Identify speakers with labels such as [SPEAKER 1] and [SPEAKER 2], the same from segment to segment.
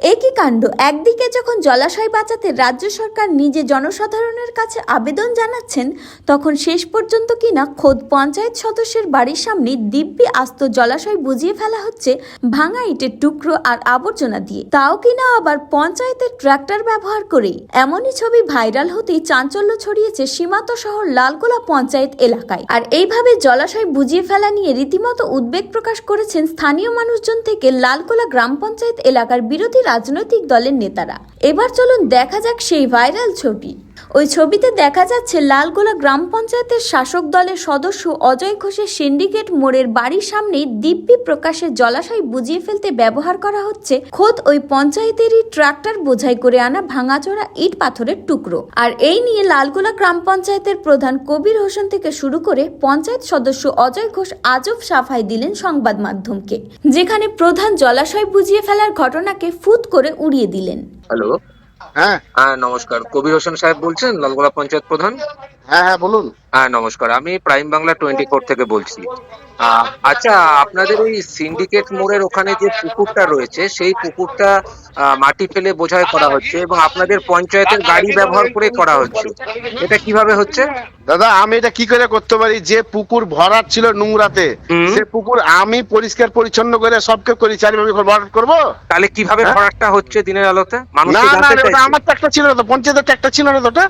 [SPEAKER 1] একই কাণ্ড। একদিকে যখন জলাশয় বাঁচাতে রাজ্য সরকার নিজে জনসাধারণের কাছে আবেদন জানাচ্ছেন, তখন শেষ পর্যন্ত কিনা খোদ পঞ্চায়েত সদস্যের বাড়ির সামনে দিব্যি আস্ত জলাশয় বুঝিয়ে ফেলা হচ্ছে ভাঙা ইটের টুকরো আর আবর্জনা দিয়ে। তাও কিনা আবার পঞ্চায়েতের ট্রাক্টর ব্যবহার করেই। এমনই ছবি ভাইরাল হতেই চাঞ্চল্য ছড়িয়েছে সীমান্ত শহর লালগোলা পঞ্চায়েত এলাকায়। আর এইভাবে জলাশয় বুঝিয়ে ফেলা নিয়ে রীতিমতো উদ্বেগ প্রকাশ করেছেন স্থানীয় মানুষজন থেকে লালগোলা গ্রাম পঞ্চায়েত এলাকার বিরোধী রাজনৈতিক দলের নেতারা। এবার চলুন দেখা যাক সেই ভাইরাল ছবি। ওই ছবিতে দেখা যাচ্ছে লালগোলা গ্রাম পঞ্চায়েতের শাসক দলের সদস্য অজয় ঘোষের সিন্ডিকেট মোড়ের বাড়ির সামনেই দিব্যি প্রকাশের জলাশয় বুঝিয়ে ফেলতে ব্যবহার করা হচ্ছে। খোদ ওই পঞ্চায়েতেরই ট্রাক্টর বোঝাই করে আনা ভাঙাচোরা ইট পাথরের টুকরো। আর এই নিয়ে লালগোলা গ্রাম পঞ্চায়েতের প্রধান কবির হোসেন থেকে শুরু করে পঞ্চায়েত সদস্য অজয় ঘোষ আজব সাফাই দিলেন সংবাদ মাধ্যমকে, যেখানে প্রধান জলাশয় বুঝিয়ে ফেলার ঘটনাকে ফুত করে উড়িয়ে দিলেন।
[SPEAKER 2] হ্যালো?
[SPEAKER 3] হ্যাঁ।
[SPEAKER 2] হ্যাঁ নমস্কার। কবির হোসেন সাহেব বলছেন লালগোলা পঞ্চায়েত প্রধান।
[SPEAKER 3] হ্যাঁ হ্যাঁ বলুন।
[SPEAKER 2] হ্যাঁ নমস্কার। আমি প্রাইম বাংলা টোয়েন্টি ফোর থেকে বলছি। আচ্ছা আপনাদের ওই সিন্ডিকেট মোড়ের ওখানে যে পুকুরটা রয়েছে সেই পুকুরটা মাটি ফেলে বোঝাই করা হচ্ছে এবং আপনাদের পঞ্চায়েতের গাড়ি ব্যবহার করে করা হচ্ছে। এটা কীভাবে হচ্ছে?
[SPEAKER 3] দাদা আমি এটা কি করে করতে পারি? যে পুকুর ভরাট ছিল নোংরাতে সে পুকুর আমি পরিষ্কার পরিচ্ছন্ন করে সবকে করি চারি আমি ভরাট করব?
[SPEAKER 2] তাহলে কীভাবে
[SPEAKER 3] হ্যাঁ?
[SPEAKER 2] ভরাটটা হচ্ছে দিনের আলোতে? মানুষ
[SPEAKER 3] না
[SPEAKER 2] তো
[SPEAKER 3] না
[SPEAKER 2] জানতে
[SPEAKER 3] ওটা
[SPEAKER 2] চাইছে।
[SPEAKER 3] আমার ছিল না তো পঞ্চায়েতের ট্রাক্টর ছিল না তো ওটা?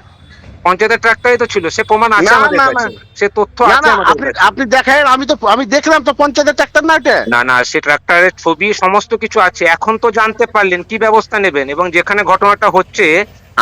[SPEAKER 2] পঞ্চায়েতের ট্রাকটাই তো ছিল সে প্রমাণ আছে আমাদের কাছে। সে তথ্য আছে আমাদের
[SPEAKER 3] আপনি দেখেন আমি তো আমি দেখলাম তো পঞ্চায়েতের ট্রাক্টর না এটা।
[SPEAKER 2] না না সে ট্রাক্টরের ছবি সমস্ত কিছু আছে। এখন তো জানতে পারলেন কি ব্যবস্থা নেবেন এবং যেখানে ঘটনাটা হচ্ছে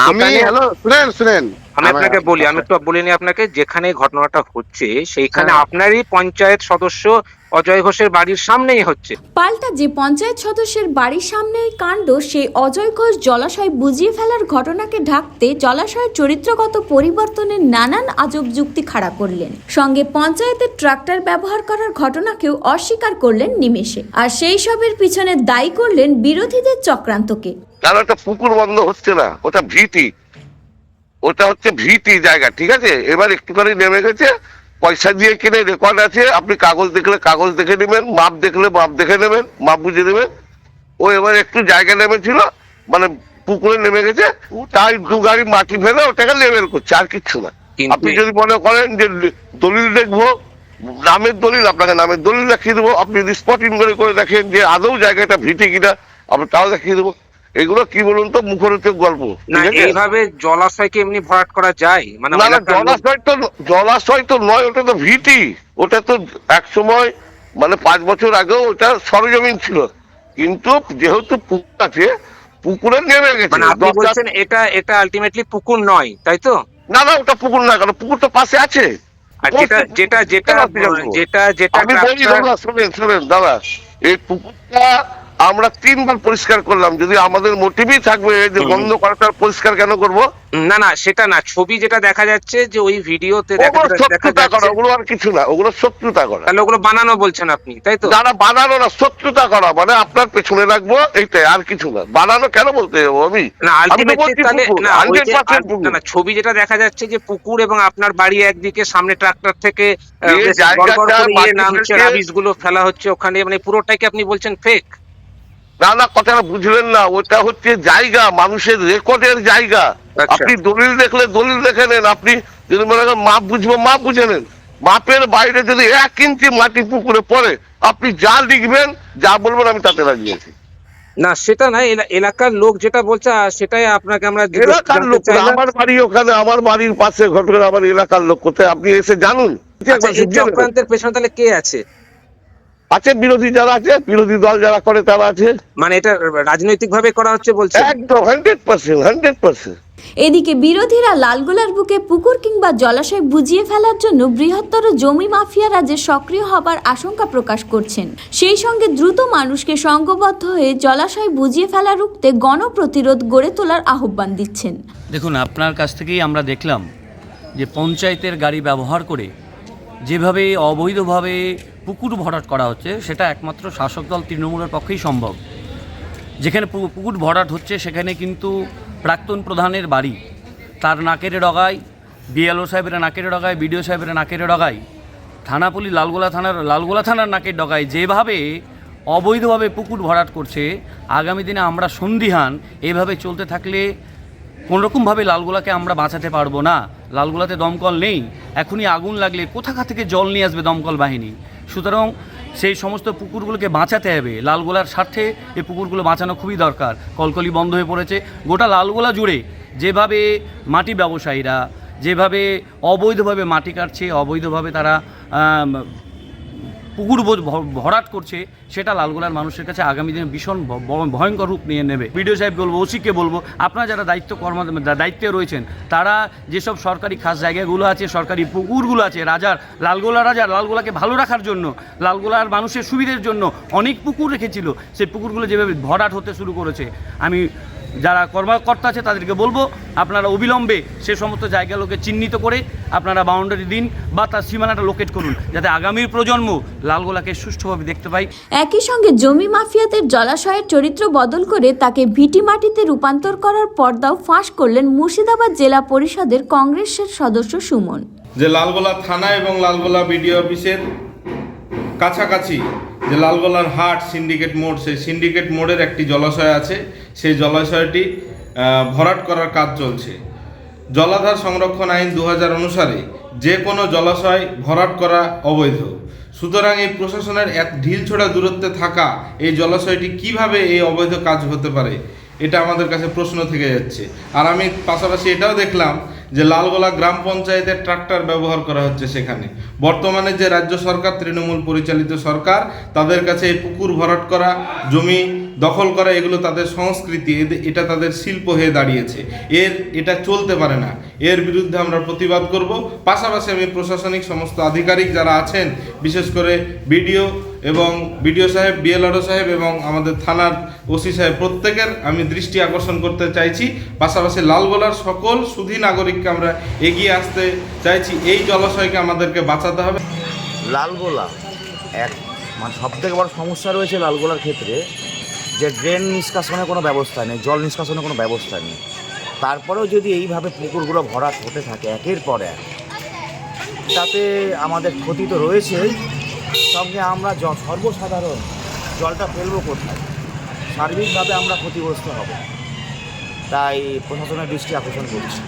[SPEAKER 3] আমি হ্যালো শুনেন শুনেন।
[SPEAKER 2] আমি আপনাকে বলি আমি একটু বলিনি আপনাকে যেখানে ঘটনাটা হচ্ছে সেইখানে
[SPEAKER 3] হ্যাঁ।
[SPEAKER 2] আপনারই পঞ্চায়েত সদস্য অজয় ঘোষের বাড়ির সামনেই হচ্ছে।
[SPEAKER 1] পাল্টা যে পঞ্চায়েত সদস্যের বাড়ির সামনে এই কাণ্ড সেই অজয় ঘোষ জলাশয় বুঝিয়ে ফেলার ঘটনাকে ঢাকতে জলাশয়ের চরিত্রগত পরিবর্তনের নানান আজব যুক্তি খাড়া করলেন। সঙ্গে পঞ্চায়েতের ট্রাক্টর ব্যবহার করার ঘটনাকেও অস্বীকার করলেন নিমেষে। আর সেই সবের পিছনে দায়ী করলেন বিরোধীদের চক্রান্তকে।
[SPEAKER 4] কারণ একটা পুকুর বন্ধ হচ্ছে না ওটা ভীতি। ওটা হচ্ছে ভীতি জায়গা ঠিক আছে? এবার একটুখানি নেমে গেছে পয়সা দিয়ে কিনে রেকর্ড আছে আপনি কাগজ দেখলে কাগজ দেখে নেবেন মাপ দেখলে মাপ দেখে নেবেন মাপ বুঝে নেবেন। ও এবার একটু জায়গা নেমেছিল মানে পুকুরে নেমে গেছে তাই দু গাড়ি মাটি ফেলে ওটাকে লেভেল করছে আর কিচ্ছু না। আপনি যদি মনে করেন যে দলিল দেখব নামের দলিল আপনাকে নামের দলিল দেখিয়ে দেবো আপনি যদি স্পট ইনকোয়ারি করে দেখেন যে আদৌ জায়গাটা ভিটে কিনা আপনি তাও দেখিয়ে দেবো। এগুলো কি বলুন তো? মুখরোচক গল্প?
[SPEAKER 2] এইভাবে জলাশয়কে এমনি ভরাট করা যায়? মানে
[SPEAKER 4] না জলাশয় তো জলাশয় তো নয় ওটা তো ভিটি। ওটা তো এক সময় মানে পাঁচ বছর আগেও ওটা সরজমিন ছিল। কিন্তু যেহেতু পুকুর আছে পুকুরে নেমে গেছে।
[SPEAKER 2] মানে আপনি বলছেন এটা এটা আলটিমেটলি পুকুর নয় তাই তো?
[SPEAKER 4] না না ওটা পুকুর না কারণ পুকুর তো পাশে আছে।
[SPEAKER 2] আর যেটা যেটা যেটা? যেটা যেটা
[SPEAKER 4] আমি বলি দাদা শোনেন শোনেন দাদা এই পুকুরটা আমরা তিনবার পরিষ্কার করলাম। যদি আমাদের মোটিভই থাকবে যে বন্ধ করাটা পরিষ্কার কেন করব?
[SPEAKER 2] না না সেটা না। ছবি যেটা দেখা যাচ্ছে যে ওই ভিডিওতে
[SPEAKER 4] শত্রুতা করা ওগুলো আর কিছু না ওগুলো শত্রুতা করা।
[SPEAKER 2] তাহলে ওগুলো বানানো বলছেন আপনি তাই তো?
[SPEAKER 4] যারা বানানো না শত্রুতা করা মানে আপনার পেছনে রাখব এইটাই আর কিছু না। বানানো কেন বলতে যাব আমি?
[SPEAKER 2] না আলটিমেটলি না ওই
[SPEAKER 4] 100%
[SPEAKER 2] যে
[SPEAKER 4] পুকুর।
[SPEAKER 2] না, না ছবি যেটা দেখা যাচ্ছে যে পুকুর এবং আপনার বাড়ি একদিকে সামনে ট্রাক্টর থেকে
[SPEAKER 4] এই জায়গাটা
[SPEAKER 2] ইয়ে নামছে রাবিশগুলো ফেলা হচ্ছে ওখানে মানে পুরোটাই কি আপনি বলছেন ফেক
[SPEAKER 4] না না কথাটা বুঝলেন না ওটা হচ্ছে জায়গা মানুষের রেকর্ডের জায়গা।
[SPEAKER 2] আচ্ছা।
[SPEAKER 4] আপনি দলিল দেখলে দলিল দেখে নেন আপনি যদি মনে করেন মাপ বুঝব মাপ বুঝে নেন। মাপের বাইরে যদি এক ইঞ্চি মাটি পুকুরে পড়ে আপনি যা লিখবেন যা বলবেন আমি তাতে রাজি আছি।
[SPEAKER 2] না সেটা না এলা- এলাকার লোক যেটা বলছে সেটাই আপনাকে আমরা
[SPEAKER 4] এলাকার লোক আমার বাড়ি ওখানে আমার বাড়ির পাশে ঘটনা আমার এলাকার লোক কোথায় আপনি এসে জানুন।
[SPEAKER 2] আচ্ছা, চক্রান্তের পেছনে তাহলে কে আছে?
[SPEAKER 4] আছে বিরোধী যারা আছে বিরোধী দল যারা করে তারা আছে।
[SPEAKER 2] মানে এটা রাজনৈতিক ভাবে করা হচ্ছে বলছে
[SPEAKER 4] একদম হান্ড্রেড পার্সেন্ট হান্ড্রেড পার্সেন্ট
[SPEAKER 1] এদিকে বিরোধীরা লালগোলার বুকে পুকুর কিংবা জলাশয় বুঝিয়ে ফেলার জন্য বৃহত্তর জমি মাফিয়ারা যে সক্রিয় হবার আশঙ্কা প্রকাশ করছেন। সেই সঙ্গে দ্রুত মানুষকে সংঘবদ্ধ হয়ে জলাশয় বুঝিয়ে ফেলা রুখতে গণপ্রতিরোধ গড়ে তোলার আহ্বান দিচ্ছেন।
[SPEAKER 5] দেখুন আপনার কাছ থেকেই আমরা দেখলাম যে পঞ্চায়েতের গাড়ি ব্যবহার করে যেভাবে অবৈধভাবে পুকুর ভরাট করা হচ্ছে, সেটা একমাত্র শাসক দল তৃণমূলের পক্ষেই সম্ভব। যেখানে পুকুর ভরাট হচ্ছে, সেখানে কিন্তু প্রাক্তন প্রধানের বাড়ি। তার নাকের ডগায়, বিএলও সাহেবের নাকের ডগায়, বিডিও সাহেবের নাকের ডগায় থানাপুলি লালগোলা থানার লালগোলা থানার নাকের ডগায় যেভাবে অবৈধভাবে পুকুর ভরাট করছে, আগামী দিনে আমরা সন্দিহান, এভাবে চলতে থাকলে কোনোরকমভাবে লালগোলাকে আমরা বাঁচাতে পারব না। লালগোলাতে দমকল নেই, এখনই আগুন লাগলে কোথাকা থেকে জল নিয়ে আসবে দমকল বাহিনী? সুতরাং সেই সমস্ত পুকুরগুলোকে বাঁচাতে হবে। লালগোলার স্বার্থে এই পুকুরগুলো বাঁচানো খুবই দরকার। কলকলি বন্ধ হয়ে পড়েছে। গোটা লালগোলা জুড়ে যেভাবে মাটি ব্যবসায়ীরা, যেভাবে অবৈধভাবে মাটি কাটছে, অবৈধভাবে তারা পুকুর ভরাট করছে, সেটা লালগোলার মানুষের কাছে আগামী দিনে ভীষণ ভয়ঙ্কর রূপ নিয়ে নেবে। বিডিও সাহেব বলব, ওসিকে বলব, আপনারা যারা দায়িত্ব কর্ম দায়িত্বে রয়েছেন, তারা যেসব সরকারি খাস জায়গাগুলো আছে, সরকারি পুকুরগুলো আছে, রাজার, লালগোলা রাজার, লালগোলাকে ভালো রাখার জন্য, লালগোলার মানুষের সুবিধের জন্য অনেক পুকুর রেখেছিল। সেই পুকুরগুলো যেভাবে ভরাট হতে শুরু করেছে, আমি যারা কর্মকর্তা আছে তাদেরকে বলব আপনারা অবিলম্বে সে সমস্ত জায়গাগুলোকে চিহ্নিত করে আপনারা বাউন্ডারি দিন বা তার সীমানাটা লোকেট করুন যাতে আগামী প্রজন্ম লালগোলাকে সুষ্ঠুভাবে দেখতে পাই
[SPEAKER 1] একই সঙ্গে জমি মাফিয়াদের জলাশয়ের চরিত্র বদল করে তাকে ভিটি মাটিতে রূপান্তর করার পর্দাও ফাঁস করলেন মুর্শিদাবাদ জেলা পরিষদের কংগ্রেসের সদস্য সুমন।
[SPEAKER 6] যে লালগোলা থানা এবং লালগোলা বিডিও অফিসের কাছাকাছি যে লালগোলার হাট সিন্ডিকেট মোড়, সেই সিন্ডিকেট মোড়ের একটি জলাশয় আছে। সেই জলাশয়টি ভরাট করার কাজ চলছে। জলাধার সংরক্ষণ আইন দু হাজার অনুসারে যে কোনো জলাশয় ভরাট করা অবৈধ। সুতরাং এই প্রশাসনের এক ঢিল ছোড়া দূরত্বে থাকা এই জলাশয়টি কীভাবে এই অবৈধ কাজ হতে পারে, এটা আমাদের কাছে প্রশ্ন থেকে যাচ্ছে। আর আমি পাশাপাশি এটাও দেখলাম যে লালগোলা গ্রাম পঞ্চায়েতের ট্রাক্টর ব্যবহার করা হচ্ছে সেখানে। বর্তমানে যে রাজ্য সরকার, তৃণমূল পরিচালিত সরকার, তাদের কাছে এই পুকুর ভরাট করা, জমি দখল করা, এগুলো তাদের সংস্কৃতি এটা তাদের শিল্প হয়ে দাঁড়িয়েছে। এর, এটা চলতে পারে না। এর বিরুদ্ধে আমরা প্রতিবাদ করব। পাশাপাশি আমি প্রশাসনিক সমস্ত আধিকারিক যারা আছেন, বিশেষ করে বিডিও এবং বিডিও সাহেব, বিএলআরও সাহেব এবং আমাদের থানার ওসি সাহেব, প্রত্যেকের আমি দৃষ্টি আকর্ষণ করতে চাইছি। পাশাপাশি লালগোলার সকল সুধী নাগরিককে আমরা এগিয়ে আসতে চাইছি। এই জলাশয়কে আমাদেরকে বাঁচাতে হবে।
[SPEAKER 7] লালগোলা এক মানে সব থেকে বড় সমস্যা রয়েছে লালগোলার ক্ষেত্রে যে ড্রেন নিষ্কাশনের কোনো ব্যবস্থা নেই, জল নিষ্কাশনের কোনো ব্যবস্থা নেই। তারপরেও যদি এইভাবে পুকুরগুলো ভরা হতে থাকে একের পর এক, তাতে আমাদের ক্ষতি তো রয়েছেই। সঙ্গে আমরা সর্বসাধারণ জলটা ফেলব কোথায়? সার্বিকভাবে আমরা ক্ষতিগ্রস্ত হব। তাই প্রশাসনের দৃষ্টি আকর্ষণ করছি।